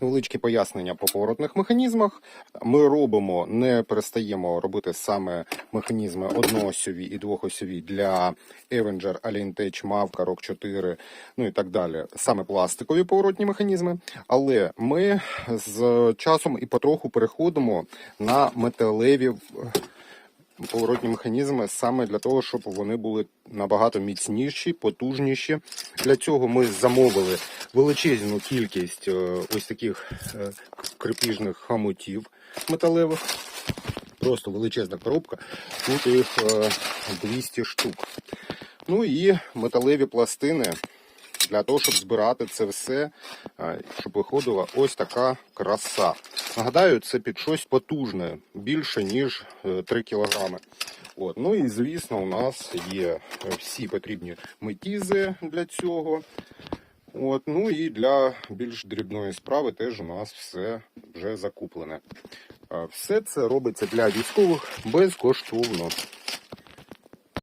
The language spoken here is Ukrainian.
Невеличкі пояснення по поворотних механізмах. Ми робимо, не перестаємо робити саме механізми одноосьові і двохосьові для Avenger, Alientech, Mavka, Rock 4, ну і так далі. Саме пластикові поворотні механізми. Але ми з часом і потроху переходимо на металеві поворотні механізми саме для того, щоб вони були набагато міцніші, потужніші. Для цього ми замовили величезну кількість е, ось таких е, крепіжних хомутів металевих. Просто величезна коробка. Тут їх е, 200 штук. Ну і металеві пластини для того, щоб збирати це все, е, щоб виходила ось така краса. Нагадаю, це під щось потужне, більше ніж е, 3 кілограми. От. Ну і звісно, у нас є е, всі потрібні метізи для цього. От. Ну і для більш дрібної справи теж у нас все вже закуплене. Е, Все це робиться для військових безкоштовно.